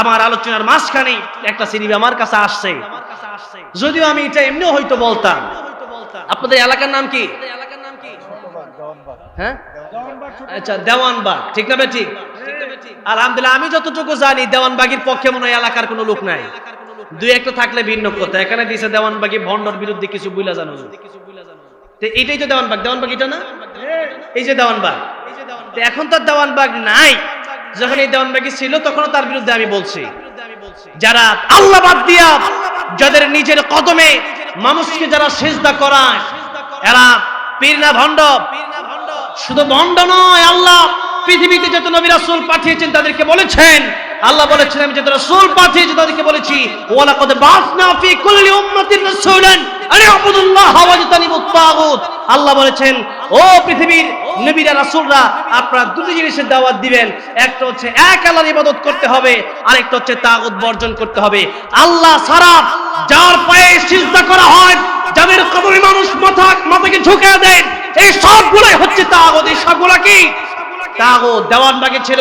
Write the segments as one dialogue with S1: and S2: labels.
S1: আমার আলোচনার মাঝখানে একটা সিনেমা আমার কাছে আসছে। যদিও আমি এটা এমনিও হয়তো বলতাম। আপনাদের এলাকার নাম কি? হ্যাঁ? আচ্ছা ঠিক না আলহামদুলিল্লাহ, আমি যতটুকু জানি পক্ষে মনে হয় এলাকার কোনো লোক নাই। একটা থাকলে এখানে বিরুদ্ধে কিছু জানো। এই যে এখন তো দেওয়ানবাগ নাই। যখন এই দেওয়ানবাগি ছিল তখন তার বিরুদ্ধে আমি বলছি। যারা আল্লাহ বাদ দিয়া যাদের নিজের কদমে মানুষকে যারা সেজদা করায় এরা পীর না ভণ্ড। শুধু ভণ্ড নয় আল্লাহ পৃথিবীতে যত নবী রাসূল পাঠিয়েছেন তাদেরকে বলেছেন আল্লাহ বলেছেন, আমি যত রাসূল পাঠিয়েছি তাদেরকে বলেছি ওয়ালা কদ বাসনা ফি কুল্লি উম্মাতিন রাসূলান, আরে আবুদুল্লাহ ওয়াজতানিবুত তাগুত আল্লাহ বলেছেন, ও পৃথিবীর নবীরা, রাসূলরা, আপনারা দুটি জিনিসের দাওয়াত দিবেন। একটা হচ্ছে এক আল্লাহর ইবাদত করতে হবে, আরেকটা হচ্ছে তাগুত বর্জন করতে হবে। আল্লাহ সারা যার পায়ে সিজদা করা হয়, যাদের কবরে মানুষ মাথা, মাথাকে ঝুঁকে দেন এই সবগুলাই হচ্ছে তাগুত। এই সবগুলা কি? তাগুত। দেওয়ানবাগে ছিল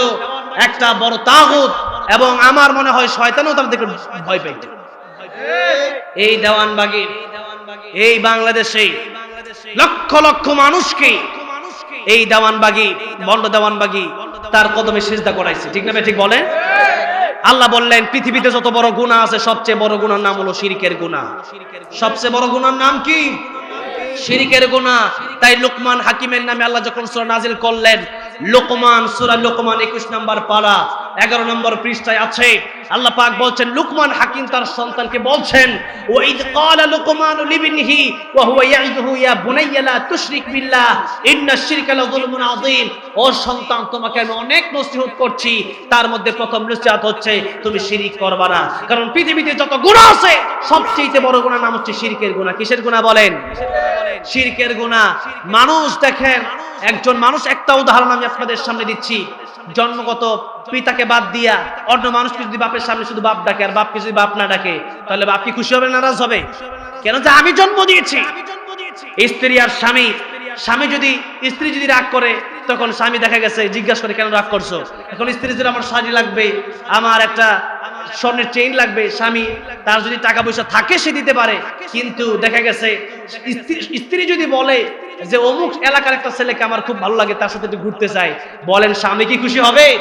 S1: একটা বড় তাগুত। এবং আমার মনে হয় শয়তানও তাদেরকে ভয় পাইত। এই দেওয়ানবাগে এই বাংলাদেশে লক্ষ লক্ষ মানুষকে এই দেওয়ানবাগি বন্ড দেওয়ানবাগি তার কদমে সিজদা করাইছে। ঠিক না ঠিক বলেন? আল্লাহ বললেন, পৃথিবীতে যত বড় গুনাহ আছে, সবচেয়ে বড় গুনার নাম হলো শিরিকের গুনাহ সবচেয়ে বড় গুনার নাম কি? শিরিকের গুনাহ তাই লোকমান হাকিমের নামে আল্লাহ যখন সূরা নাজিল করলেন, লোকমান, সূরা লোকমান 21 নম্বর পারা 11 নম্বর পৃষ্ঠায় আছে, আল্লাহ পাক বলছেন, লোকমান হাকিম তার সন্তানকে বলছেন মধ্যে হচ্ছে, তুমি না। কারণ পৃথিবীতে যত গুনাহ আছে সবচেয়ে বড় গুনাহ নাম হচ্ছে শিরকের গুনাহ। কিসের গুনাহ বলেন? শিরকের গুনাহ। মানুষ দেখেন, একজন মানুষ, একটা উদাহরণ আমি আপনাদের সামনে দিচ্ছি। জন্মগত পিতাকে বাদ দিয়া অন্য মানুষকে যদি বাপের সামনে শুধু বাপ ডাকে আর বাপকে যদি বাপ না ডাকে, তাহলে বাপ কি খুশি হবে নারাজ হবে? কেন যে আমি জন্ম দিয়েছি। স্ত্রী আর স্বামী স্বামী যদি, স্ত্রী যদি রাগ করে, তখন স্বামী দেখা গেছে, জিজ্ঞাসা করে কেন রাগ করছ? এখন স্ত্রী যদি আমার শাড়ি লাগবে, আমার একটা স্বর্ণের চেইন লাগবে, স্বামী তার যদি টাকা পয়সা থাকে সে দিতে পারে। কিন্তু দেখা গেছে, স্ত্রী- স্ত্রী যদি বলে যে অমুক এলাকার একটা ছেলেকে আমার খুব ভালো লাগে তার সাথে একটু ঘুরতে চাই বলেন স্বামী কি খুশি হবে?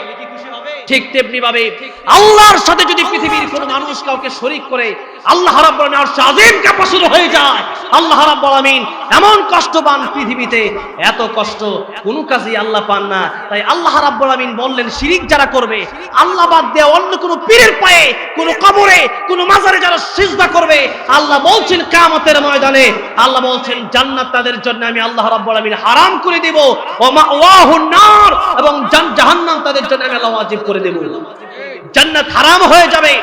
S1: ঠিক তেমনি। ভাবে আল্লাহর সাথে যদি পৃথিবীর কোনো মানুষ কাউকে শরিক করে আল্লাহ রাব্বুল আলামিন আজিম কাপাসুর হয়ে যায়। আল্লাহ রাব্বুল আলামিন এমন কষ্ট পান পৃথিবীতে, এত কষ্ট কোনো কাজেই আল্লাহ পান না। তাই আল্লাহ রাব্বুল আলামিন বললেন, শিরিক যারা করবে, আল্লাহ বাদ দিয়ে অন্য কোন পীরের পায়ে, কোন কবরে, কোন মাজারে যারা সিজদা করবে, আল্লাহ বলছেন, কিয়ামতের ময়দানে আল্লাহ বলছেন, জান্নাত তাদের জন্য আমি আল্লাহ রাব্বুল আলামিন হারাম করে দেব। ওয়া মাওয়াহুন নার, এবং জাহান্নাম তাদের জন্য আমি আল্লাহ ওয়াজিব করে দেব। জান্নাত হারাম হয়ে যাবে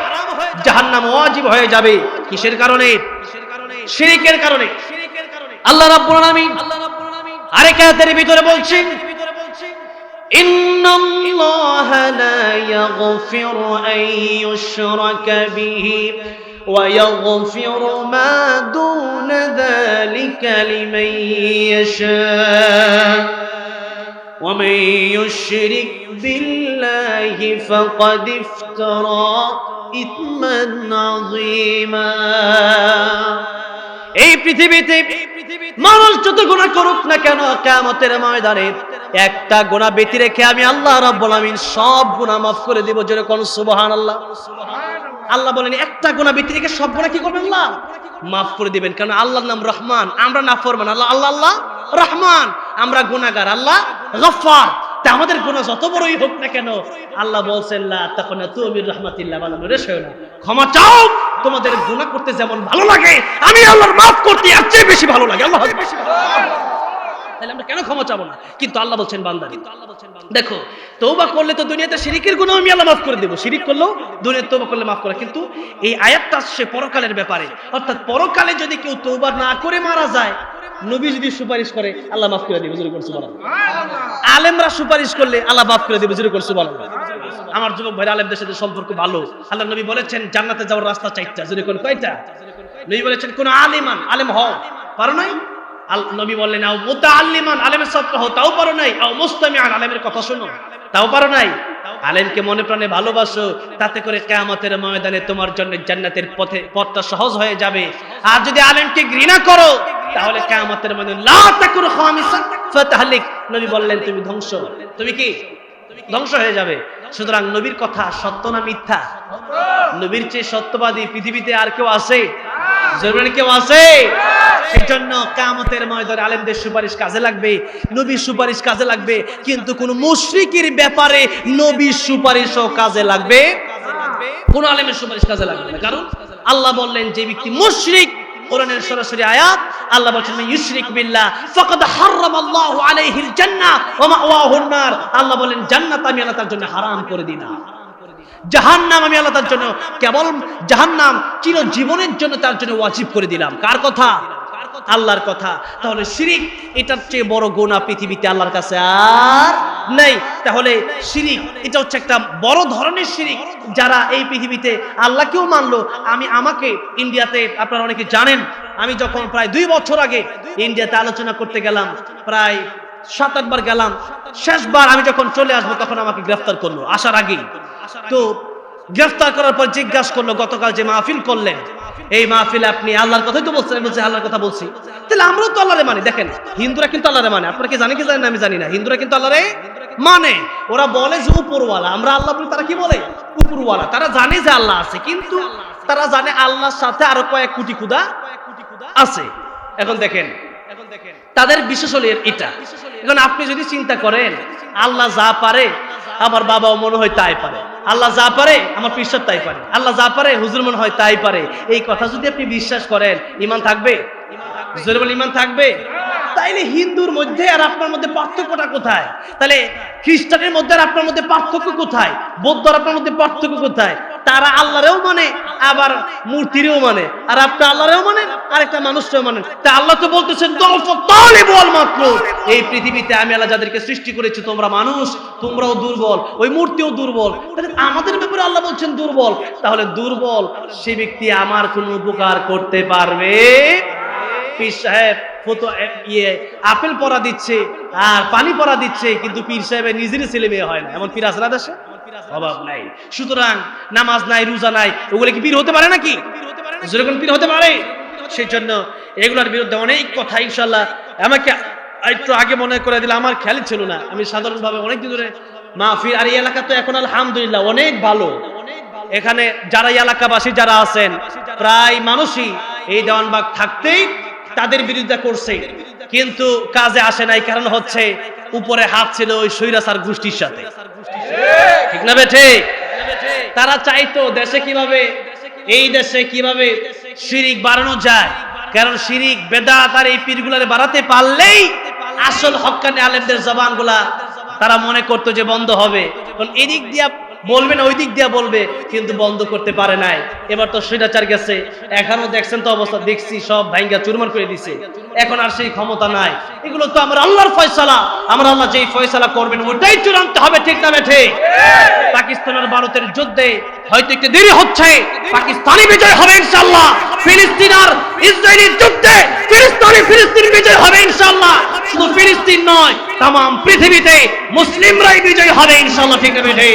S1: জাহান্নাম ওয়াজিব হয়ে যাবে কিসের কারণে শিরিকের কারণে আল্লাহ রাব্বুল আলামিন আরেক আয়াতের ভিতরে বলছেন إن الله لا يغفر أن يشرك به ويغفر ما دون ذلك لمن يشاء ومن يشرك بالله فقد افترى إثما عظيما এই পৃথিবীতে মানুষ যত গুণা করুক না কেন কেমতের ময়দানে একটা গুণা বেতি রেখে আমি আল্লাহ রাব্বুল আমিন সব গুণা মাফ করে দিব যেরকম সুবহানাল্লাহ আল্লাহ বলেন একটা গুণা বেতি রেখে সব গুণা কি করবেন আল্লাহ মাফ করে দিবেন কারণ আল্লাহর নাম রহমান আমরা না ফরমান আল্লাহ আল্লাহ আল্লাহ রহমান আমরা গুনাহগার আল্লাহ গফফার। তা আমাদের গুণা যত বড়ই হোক না কেন, আল্লাহ বলছেন তখন তুমি রহমাতিল্লাহ বানানো রে না। ক্ষমা চাও, তোমাদের গুনাহ করতে যেমন ভালো লাগে, আমি আল্লাহর মাফ করতে এর চেয়ে বেশি ভালো লাগে। আল্লাহ বেশি ভালো লাগে। তাহলে আমরা কেন ক্ষমা চাবো না? কিন্তু আল্লাহ বলছেন, বান্দা কিন্তু আল্লাহ বলছেন দেখো তৌবা করলে তো দুনিয়াতে শিরিকের গুণ আমি আল্লাহ মাফ করে দেবো। শিরিক করলেও দুনিয়াতে তৌবা করলে মাফ করে। কিন্তু এই আয়াতটা আসছে পরকালের ব্যাপারে। অর্থাৎ পরকালে যদি কেউ তৌবা না করে মারা যায় নবী যদি সুপারিশ করে আল্লাহ মাফ করে দিবে জোরে করছে বলা আলেমরা সুপারিশ করলে আল্লাহ মাফ করে দিবে জোরে করছে বলা আমার যুবক ভাই আলেমদের সাথে সম্পর্ক ভালো। আল্লাহ নবী বলেছেন জান্নাতে যাওয়ার রাস্তা চাইটা জোরে কোন কয়টা? নবী বলেছেন কোন আলিমান আলেম হও। পারো নাই? নবী বললেন আও মুতাআল্লিমান আলেমের ছাত্র হও তাও পারো নাই। আও মুস্তামিআন আলেমের কথা শোনো। তাও পারো নাই? আলেমকে মনে প্রাণে ভালোবাসো তাতে করে কিয়ামতের ময়দানে তোমার জন্য জান্নাতের পথে পথটা সহজ হয়ে যাবে। আর যদি আলেমকে ঘৃণা করো তাহলে খামিসা ফাতাহলিক, নবী বললেন, তুমি ধ্বংস। তুমি কি? ধ্বংস হয়ে যাবে। সুতরাং নবীর কথা সত্য না মিথ্যা? নবীর চেয়ে সত্যবাদী পৃথিবীতে আর কেউ আছে? কেউ আছে? সেই জন্য কামতের আলেমদের সুপারিশ কাজে লাগবে। নবীর সুপারিশ কাজে লাগবে। কিন্তু কোন ব্যাপারে নবীর সুপারিশও কাজে লাগবে? কোন আলেমের সুপারিশ কাজে লাগবে কারণ আল্লাহ বললেন, যে ব্যক্তি মুশরিক কোরআনের সরাসরি আয়াত, আল্লাহ বলছেন ইউশরিক বিল্লাহ আলাইহিল জান্নাহ ওয়া মাওয়াহুন নার। আল্লাহ বলেন, জান্নাত আমি আল্লাহ তার জন্য হারাম করে দিলাম জাহান্নাম আমি আল্লাহ তার জন্য কেবল জাহান্নাম চির জীবনের জন্য তার জন্য ওয়াজিব করে দিলাম। কার কথা? আল্লাহর কথা। তাহলে শিরিক, এটার চেয়ে বড় গোনা পৃথিবীতে আল্লাহর কাছে আর নাই। তাহলে শিরিক, এটা হচ্ছে একটা বড় ধরনের শিরিক যারা এই পৃথিবীতে আল্লাহকেও মানলো। আমি, আমাকে ইন্ডিয়াতে আপনারা অনেকে জানেন, আমি যখন প্রায় দুই বছর আগে ইন্ডিয়াতে আলোচনা করতে গেলাম, প্রায় সাত, আটবার গেলাম, শেষবার আমি যখন চলে আসব তখন আমাকে গ্রেফতার করল, আসার আগেই। তো গ্রেফতার করার পর জিজ্ঞাসা করল, গতকাল যে মাহফিল করলেন এই মাহফিলে আপনি আল্লাহর কথাই তো বলছেন বলছি আল্লাহর কথা বলছি। তাহলে আমরাও তো আল্লাহরে মানি। দেখেন, হিন্দুরা কিন্তু আল্লাহরে মানে। আপনারা কি জানেন কি জানেন আমি জানি না। হিন্দুরা কিন্তু আল্লাহরে মানে। ওরা বলে যে উপরওয়ালা। আমরা আল্লাহ বলি, তারা কি বলে? উপরওয়ালা। তারা জানে যে আল্লাহ আছে, কিন্তু তারা জানে আল্লাহর সাথে আরও কয়েক কোটি খুদা আছে। এখন দেখেন এখন দেখেন তাদের বিশেষ হলো এটা। এখন আপনি যদি চিন্তা করেন, আল্লাহ যা পারে, আমার বাবাও মনে হয় তাই পারে। আল্লাহ যা পারে, আমার পিসাব তাই পারে। আল্লাহ যা পারে, হুজুর মনে হয় তাই পারে। এই কথা যদি আপনি বিশ্বাস করেন, ইমান থাকবে? হুজুর বলে ইমান থাকবে? তাইলে হিন্দুর মধ্যে আর আপনার মধ্যে পার্থক্যটা কোথায়? তাহলে খ্রিস্টানের মধ্যে আর আপনার মধ্যে পার্থক্য কোথায়? বৌদ্ধ আর আপনার মধ্যে পার্থক্য কোথায়? তারা আল্লাহরেও মানে আবার মূর্তিরেও মানে। আর আপনি আল্লাহরেও মানেন আর একটা মানুষকেও মানেন। তা আল্লাহ তো বলতেছেন বল মাত্র এই পৃথিবীতে আমি আল্লাহ যাদেরকে সৃষ্টি করেছি, তোমরা মানুষ, তোমরাও দুর্বল, ওই মূর্তিও দুর্বল। আমাদের ব্যাপারে আল্লাহ বলছেন দুর্বল। তাহলে দুর্বল, সে ব্যক্তি আমার কোনো উপকার করতে পারবে? পীর সাহেব ফটো ইয়ে আপেল পরা দিচ্ছে, আর পানি পরা দিচ্ছে, কিন্তু পীর সাহেবের নিজেরই ছেলে মেয়ে হয় না। এমন পীর না দেশে? অভাব নাই। সুতরাং নামাজ নাই, রোজা নাই, ওগুলো কি পীর হতে পারে নাকি? যেরকম পীর হতে পারে। সেই জন্য এগুলোর বিরুদ্ধে অনেক কথা ইনশাল্লাহ আমাকে একটু আগে মনে করে দিলে আমার খেয়াল ছিল না। আমি সাধারণভাবে অনেক দিন ধরে মাহফিল, আর এই এলাকা তো এখন আলহামদুলিল্লাহ অনেক ভালো। এখানে যারা এলাকাবাসী যারা আছেন, প্রায় মানুষই এই দেওয়ানবাগ থাকতেই তাদের বিরুদ্ধে করছে। কিন্তু কাজে আসে নাই, কারণ হচ্ছে উপরে হাত ছিল ওই সৈরাসার গোষ্ঠীর সাথে। ঠিক না বেঠে তারা চাইতো দেশে কীভাবে এই দেশে কীভাবে শিরিক বাড়ানো যায়। কারণ শিরিক বেদা তার এই পীরগুলারে বাড়াতে পারলেই আসল হকানি আলেমদের জবানগুলা তারা মনে করতো যে বন্ধ হবে। কারণ এদিক দিয়া বলবে না, ওই দিক দিয়ে বলবে, কিন্তু বন্ধ করতে পারে নাই। এবার তো স্বৈরাচার গেছে। এখনও দেখছেন তো অবস্থা, দেখছি সব ভাইঙ্গা চুরমার করে দিছে। এখন আর সেই ক্ষমতা নাই। এগুলো তো আমার আল্লাহর ফয়সালা। আমার আল্লাহ যেই ফয়সালা করবেন, ওটাই চূড়ান্ত হবে, ঠিক না বেঠে? পাকিস্তান আর ভারতের যুদ্ধে হয়তো একটু দেরি হচ্ছে। পাকিস্তানি বিজয় হবে ইনশাল্লাহ ফিলিস্তিন আর ইসরায়েলের যুদ্ধে ফিলিস্তিনি ফিলিস্তিন বিজয় হবে ইনশাল্লাহ শুধু ফিলিস্তিন নয় তাম পৃথিবীতে মুসলিমরাই বিজয় হবে, ইনশাআল্লাহ, ঠিক বেঠে?